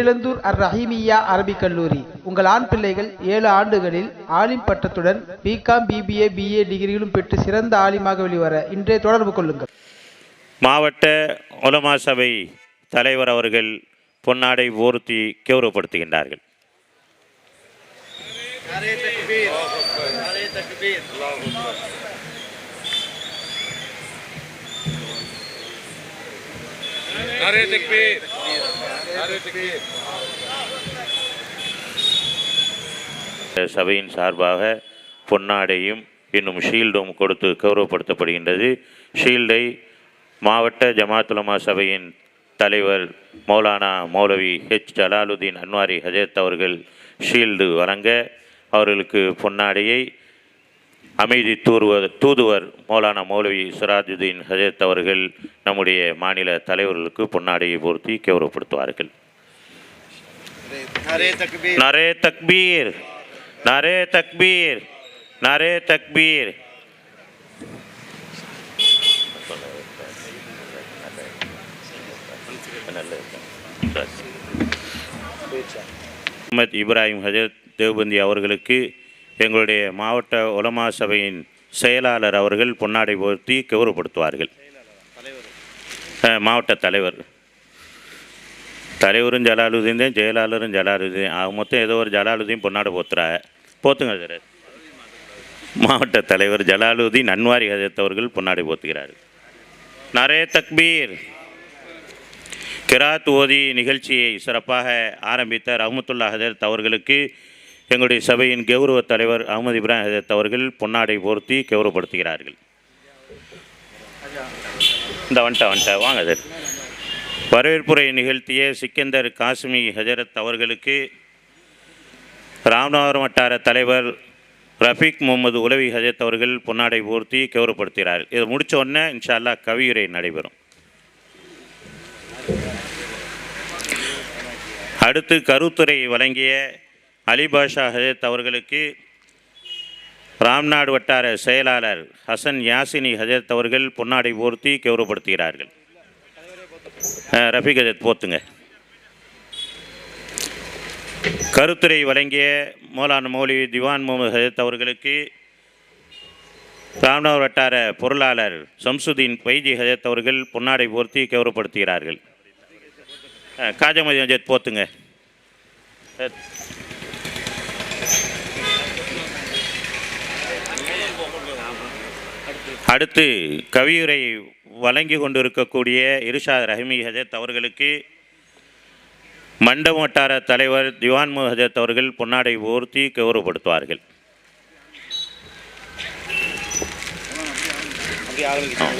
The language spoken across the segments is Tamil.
பேரிழந்தூர் அர் ரஹீமியா அரபிக் கல்லூரி. உங்கள் ஆண் பிள்ளைகள் ஏழு ஆண்டுகளில் ஆலிம் பட்டத்துடன் பிகாம் பிபிஏ பிஏ டிகிரிகளும் பெற்று சிறந்த ஆலிமாக வெளிவர இன்றைய தொடர்பு கொள்ளுங்கள். மாவட்ட ஒலமா சபை தலைவர் அவர்கள் பொன்னாடை ஓர்த்தி கௌரவப்படுத்துகின்றார்கள். நரே தக்பீர் சபையின் சார்பாக பொன்னாடையும் இன்னும் ஷீல்டும் கொடுத்து கௌரவப்படுத்தப்படுகின்றது. ஷீல்டை மாவட்ட ஜமாத்துலமா சபையின் தலைவர் மௌலானா மௌலவி ஹெச். ஜலாலுதீன் அன்வாரி ஹஜரத் அவர்கள் ஷீல்டு வழங்க அவர்களுக்கு பொன்னாடையை அமைதி தூர்வ தூதுவர் மௌலானா மௌலவி சிராஜுதீன் ஹஜரத் அவர்கள் நம்முடைய மாநில தலைவர்களுக்கு பொன்னாடையை பொருத்தி கௌரவப்படுத்துவார்கள். நரே தக்பீர். நரே தக்பீர். நரே தக்பீர். முகமது இப்ராஹிம் ஹஜரத் தேவ்பந்தி அவர்களுக்கு எங்களுடைய மாவட்ட உலமா சபையின் செயலாளர் அவர்கள் பொன்னாடை போர்த்தி கௌரவப்படுத்துவார்கள். மாவட்ட தலைவர். தலைவரும் ஜலாலுதீன் தான் ஜெயலலிதரும் ஜலாலுதீன். ஆக மொத்தம் ஏதோ ஒரு ஜலாலுதீன் பொன்னாடை போத்துறா. போத்துங்க சார். மாவட்ட தலைவர் ஜலாலுதீன் அன்வாரி ஹஜரத் அவர்கள் பொன்னாடை போத்துகிறார் நரே தக்பீர். கிராத் ஓதி நிகழ்ச்சியை சிறப்பாக ஆரம்பித்த ரஹமத்துல்லா ஹஜரத் அவர்களுக்கு எங்களுடைய சபையின் கௌரவ தலைவர் அகமது இப்ராஹிம் ஹஜரத் அவர்கள் பொன்னாடை போர்த்தி கௌரவப்படுத்துகிறார்கள். இந்த வந்துட்டா வந்துட்டா வாங்க சார். வரவேற்புரை நிகழ்த்திய சிக்கந்தர் காசிமி ஹஜரத் அவர்களுக்கு ராமநாதபுரம் வட்டார தலைவர் ரஃபீக் முகமது உலவி ஹஜரத் அவர்கள் பொன்னாடை போர்த்தி கௌரவப்படுத்துகிறார். இதை முடித்த உடனே இன்ஷால்லா கவியுரை நடைபெறும். அடுத்து கருத்துரை வழங்கிய அலிபாஷா ஹஜரத் அவர்களுக்கு ராம்நாடு வட்டார செயலாளர் ஹசன் யாசினி ஹஜரத் அவர்கள் பொன்னாடை போர்த்தி கௌரவப்படுத்துகிறார்கள். ரஃபிக் ஹஜத் ஹஜரத் போத்துங்க. கருத்துரை வழங்கிய மௌலான மௌலி திவான் முகமது ஹஜரத் அவர்களுக்கு ராம்நாடு வட்டார பொருளாளர் சம்சுதீன் பைஜி ஹஜரத் அவர்கள் பொன்னாடை போர்த்தி கௌரவப்படுத்துகிறார்கள். காஜமதி ஹஜரத் போத்துங்க. அடுத்து கவியுரை வழங்கி கொண்டிருக்கக்கூடிய இருஷாத் ரஹீமி ஹஜரத் அவர்களுக்கு மண்டப வட்டார தலைவர் திவான் மு ஹஜரத் அவர்கள் பொன்னாடை போர்த்தி கௌரவப்படுத்துவார்கள்.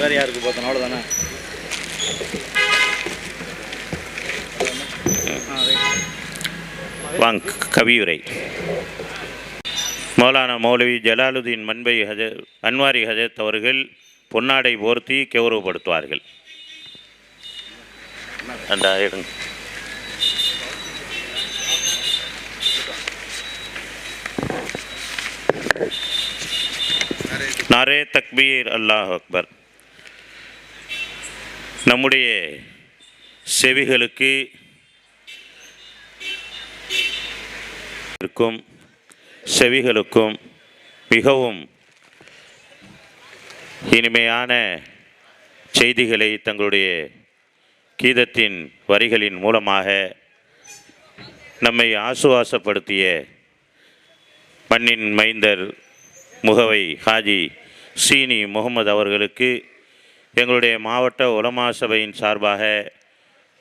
வேறு யாருக்கு பார்த்தோம். அவ்வளோதானே வாங்க கவியுரை. மௌலானா மௌலவி ஜலாலுதீன் மண்பை ஹஜர் அன்வாரி ஹஜத் அவர்கள் பொன்னாடை போர்த்தி கௌரவப்படுத்துவார்கள். அந்த நாரே தக்பீர் அல்லாஹ் அக்பர். நம்முடைய செவிகளுக்கு இருக்கும் செவிகளுக்கும் மிகவும் இனிமையான செய்திகளை தங்களுடைய கீதத்தின் வரிகளின் மூலமாக நம்மை ஆசுவாசப்படுத்திய மண்ணின் மைந்தர் முகவை ஹாஜி சீனி முகமது அவர்களுக்கு எங்களுடைய மாவட்ட உலமா சபையின் சார்பாக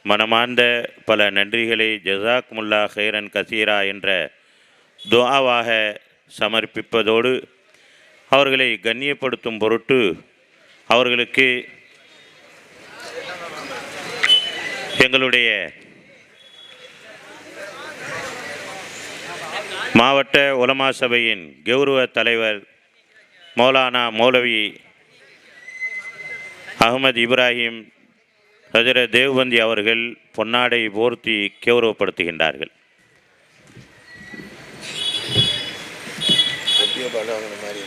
மனமார்ந்த பல நன்றிகளை ஜசாக் முல்லா ஹைரன் கசீரா என்ற துவாவாக சமர்ப்பிப்பதோடு அவர்களை கண்ணியப்படுத்தும் பொருட்டு அவர்களுக்கு எங்களுடைய மாவட்ட உலமா சபையின் கௌரவ தலைவர் மௌலானா மௌலவி அகமது இப்ராஹிம் ஹஜர தேவ்பந்தி அவர்கள் பொன்னாடை போர்த்தி கௌரவப்படுத்துகின்றார்கள். ஈடுபாடு அவங்க மாதிரி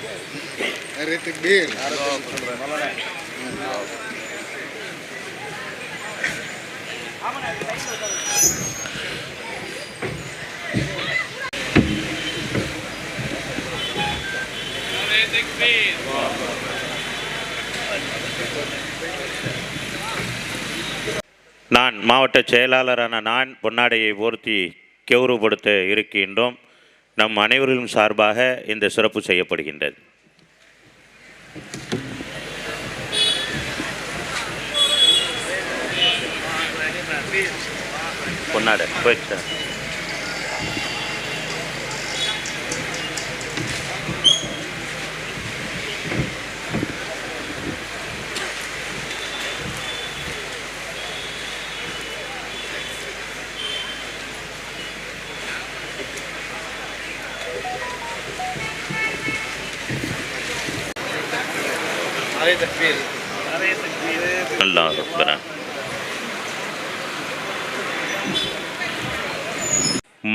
நான் மாவட்ட செயலாளரான நான் பொன்னாடையை போர்த்தி கெவுறுபடுத்த இருக்கின்றோம். நம் அனைவர்களும் சார்பாக இந்த சிறப்பு செய்யப்படுகின்றது. பொன்னாடை போயிடுச்சு அல்லாஹ் ரப்பனா.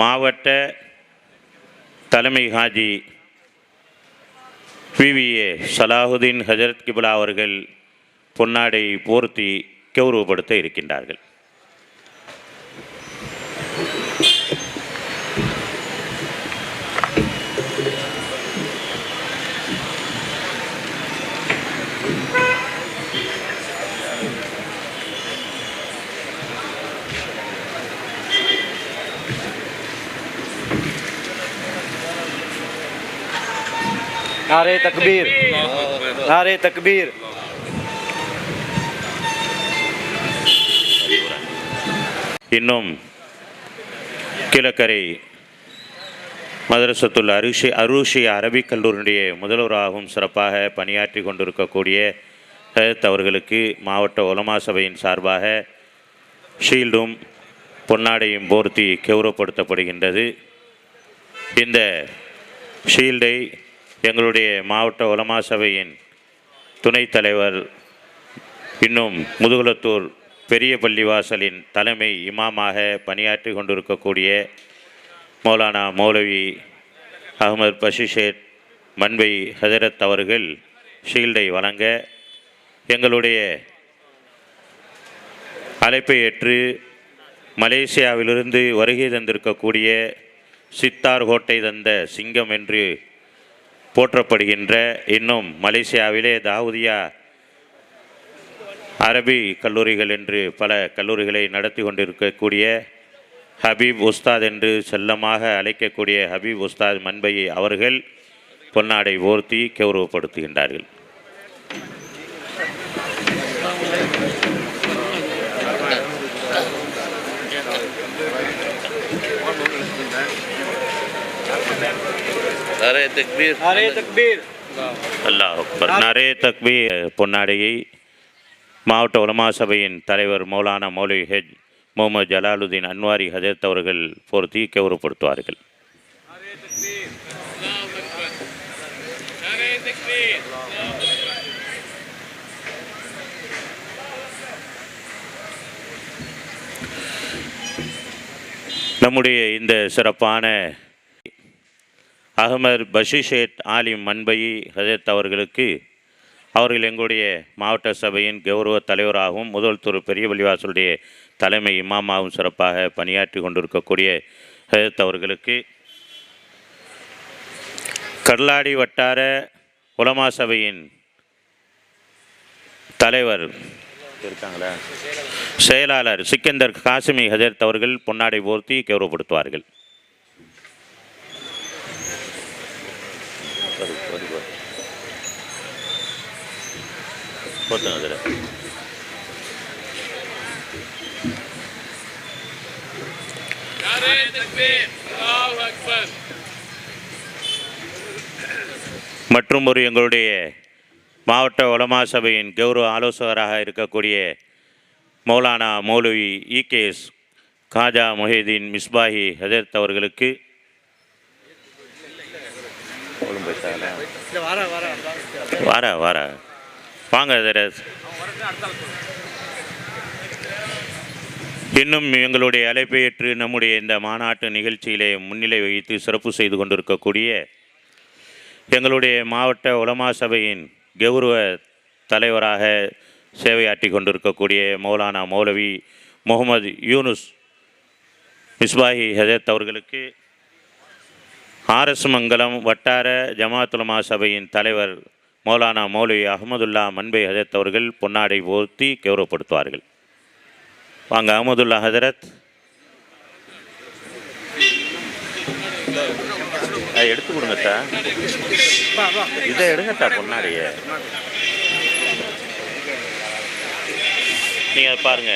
மாவட்ட தலைமை ஹாஜி பிவிஏ சலாஹுதீன் ஹஜரத் கிபுலா அவர்கள் பொன்னாடை போர்த்தி கௌரவப்படுத்த இருக்கின்றார்கள். नारे तकबीर नारे तकबीर இன்னும் கிழக்கரை மதரசத்துல் அருஷி அருஷி அரபிக் கல்லூரியுடைய முதல்வராகவும் சிறப்பாக பணியாற்றி கொண்டிருக்கக்கூடிய ஹயத் அவர்களுக்கு மாவட்ட உலமா சபையின் சார்பாக ஷீல்டும் பொன்னாடையும் போர்த்தி கௌரவப்படுத்தப்படுகின்றது இந்த ஷீல்டை எங்களுடைய மாவட்ட உலமா சபையின் துணைத் தலைவர் இன்னும் முதுகுலத்தூர் பெரிய பள்ளிவாசலின் தலைமை இமாமாக பணியாற்றி கொண்டிருக்கக்கூடிய மௌலானா மௌலவி அகமது பஷிஷேட் மண்பை ஹசரத் அவர்கள் ஷீல்டை வழங்க எங்களுடைய அழைப்பை ஏற்று மலேசியாவிலிருந்து வருகை தந்திருக்கக்கூடிய சித்தார் கோட்டை தந்த சிங்கம் என்று போற்றப்படுகின்ற இன்னும் மலேசியாவிலே தாவூதியா அரபி கல்லூரிகள் என்று பல கல்லூரிகளை நடத்தி கொண்டிருக்கக்கூடிய ஹபீப் உஸ்தாத் என்று செல்லமாக அழைக்கக்கூடிய ஹபீப் உஸ்தாத் மண்பையை அவர்கள் பொன்னாடை ஓர்த்தி கௌரவப்படுத்துகின்றார்கள். நரே தக்பீர் நரே தக்பீர் அல்லாஹ் அக்பர் நரே தக்பீர் பொன்னாடையை மாவட்ட உலமா சபையின் தலைவர் மௌலானா மௌலி ஹெஜ் முகமது ஜலாலுதீன் அன்வாரி ஹஜரத் அவர்கள் பொருத்தி கௌரவப்படுத்துவார்கள். நம்முடைய இந்த சிறப்பான அகமது பஷிஷேட் ஆலிம் மண்பயி ஹஜரத் அவர்களுக்கு அவர்கள் எங்களுடைய மாவட்ட சபையின் கௌரவ தலைவராகவும் முதல் துறை பெரிய பள்ளிவாசலுடைய தலைமை இமாமாவும் சிறப்பாக பணியாற்றி கொண்டிருக்கக்கூடிய ஹஜரத் அவர்களுக்கு கடலாடி வட்டார உலமா சபையின் தலைவர் இருக்காங்களா? செயலாளர் சிக்கந்தர் காசிமி ஹஜரத் அவர்கள் பொன்னாடை போர்த்தி கௌரவப்படுத்துவார்கள் வரு- வருவார். போத்துங்க அதில் மற்றும் ஒரு எங்களுடைய மாவட்ட உலமா சபையின் கௌரவ ஆலோசகராக இருக்கக்கூடிய மௌலானா மௌலவி இகேஎஸ் காஜா மொஹிதீன் மிஸ்பாஹி ஹஜரத் அவர்களுக்கு? வாரா வாரா வாங்க இன்னும் எங்களுடைய அழைப்பை ஏற்று நம்முடைய இந்த மாநாட்டு நிகழ்ச்சியிலே முன்னிலை வகித்து சிறப்பு செய்து கொண்டிருக்கக்கூடிய எங்களுடைய மாவட்ட உலமா சபையின் கௌரவ தலைவராக சேவையாற்றி கொண்டிருக்கக்கூடிய மௌலானா மௌலவி முகமது யூனுஸ் மிஸ்பாஹி ஹஜத் அவர்களுக்கு ஆர்எஸ் மங்கலம் வட்டார ஜமாத்துலமா சபையின் தலைவர் மௌலானா மௌலவி அகமதுல்லா மன்பை ஹஜரத் அவர்கள் பொன்னாடை போர்த்தி கௌரவப்படுத்துவார்கள். வாங்க அகமதுல்லா ஹஜரத். அதை எடுத்து கொடுங்கத்தா இதை எடுங்கத்தா பொன்னாடிய. நீங்கள் அதை பாருங்க.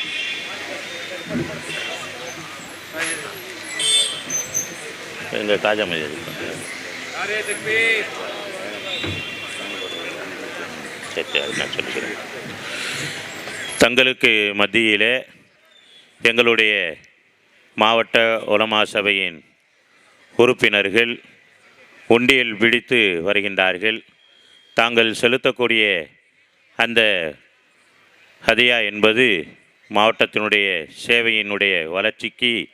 இந்த காஜா மதி சரி சரி நான் சொல்லிக்கிறேன். தங்களுக்கு மத்தியிலே எங்களுடைய மாவட்ட உலமா சபையின் உறுப்பினர்கள் உண்டியல் பிடித்து வருகின்றார்கள். தாங்கள் செலுத்தக்கூடிய அந்த ஹதியா என்பது மாவட்டத்தினுடைய சேவையினுடைய வளர்ச்சிக்கு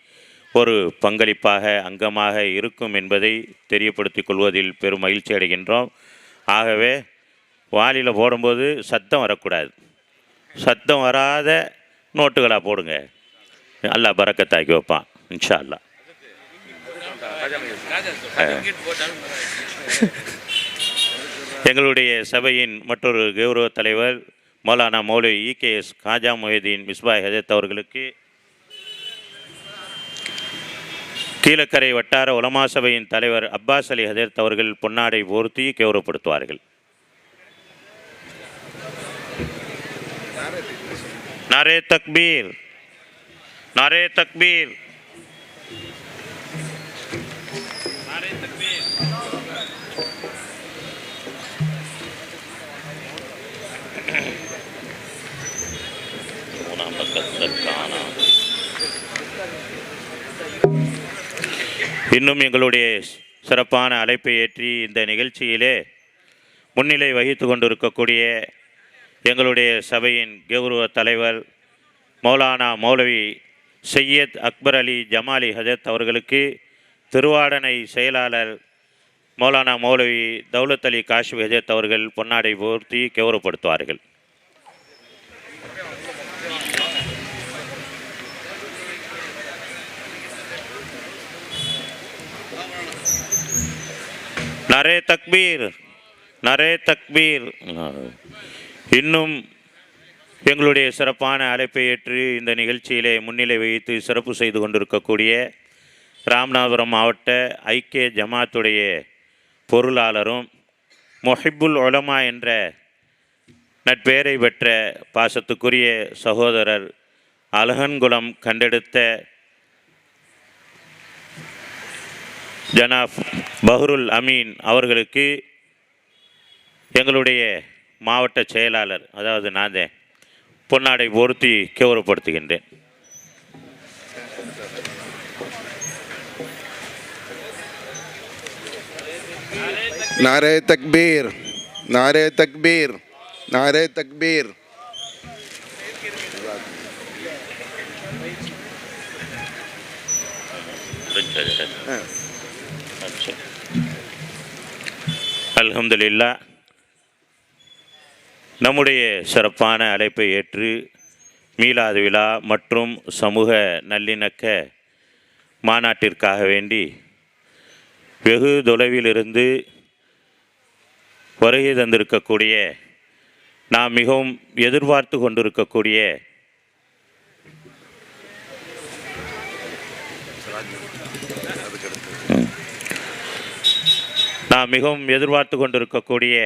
ஒரு பங்களிப்பாக அங்கமாக இருக்கும் என்பதை தெரியப்படுத்திக் கொள்வதில் பெரும் மகிழ்ச்சி அடைகின்றோம். ஆகவே வாளியில் போடும்போது சத்தம் வரக்கூடாது. சத்தம் வராத நோட்டுகளாக போடுங்க. அல்லாஹ் பறக்கத்தாக்கி வைப்பான் இன்ஷா அல்லாஹ் எங்களுடைய சபையின் மற்றொரு கௌரவ தலைவர் மௌலானா மௌலவி இகேஎஸ் காஜா மொஹிதீன் மிஸ்பாய் ஹஜத் அவர்களுக்கு கீழக்கரை வட்டார உலமா சபையின் தலைவர் அப்பாஸ் அலி ஹஜரத் அவர்கள் பொன்னாடை போர்த்தி கௌரவப்படுத்துவார்கள். தக்பீர் மூணாம் பக்கத்தில் காணாம் இன்னும் எங்களுடைய சிறப்பான அழைப்பை ஏற்றி இந்த நிகழ்ச்சியிலே முன்னிலை வகித்து கொண்டிருக்கக்கூடிய எங்களுடைய சபையின் கௌரவ தலைவர் மௌலானா மௌலவி சையத் அக்பர் அலி ஜமாலி ஹஜத் அவர்களுக்கு திருவாடனை செயலாளர் மௌலானா மௌலவி தௌலத் அலி காஷ்மி ஹஜத் அவர்கள் பொன்னாடை போர்த்தி கௌரவப்படுத்துவார்கள். நரே தக்பீர் நரே தக்பீர். இன்னும் எங்களுடைய சிறப்பான அழைப்பை ஏற்று இந்த நிகழ்ச்சியிலே முன்னிலை வைத்து சிறப்பு செய்து கொண்டிருக்கக்கூடிய ராமநாதபுரம் மாவட்ட ஐக்கிய ஜமாத்துடைய பொருளாளரும் மொஹிபுல் உலமா என்ற நட்பெயரை பெற்ற பாசத்துக்குரிய சகோதரர் அலகன்குளம் கண்டெடுத்த ஜனாப் பஹ்ருல் அமீன் அவர்களுக்கு எங்களுடைய மாவட்ட செயலாளர் அதாவது நானே பொன்னாடை பொருத்தி கௌரவப்படுத்துகின்றேன். நாரே தக்பீர் நாரே தக்பீர் நாரே தக்பீர். அலமதுல்லா நம்முடைய சிறப்பான அழைப்பை ஏற்று மீலாது விழா மற்றும் சமூக நல்லிணக்க மாநாட்டிற்காக வேண்டி வெகு தொலைவிலிருந்து வருகை தந்திருக்கக்கூடிய நாம் மிகவும் எதிர்பார்த்து கொண்டிருக்கக்கூடிய நாம் மிகவும் எதிர்பார்த்து கொண்டிருக்கக்கூடிய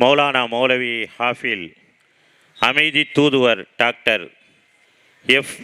மௌலானா மௌலவி ஹாஃபில் அமைதி தூதுவர் டாக்டர் எஃப்.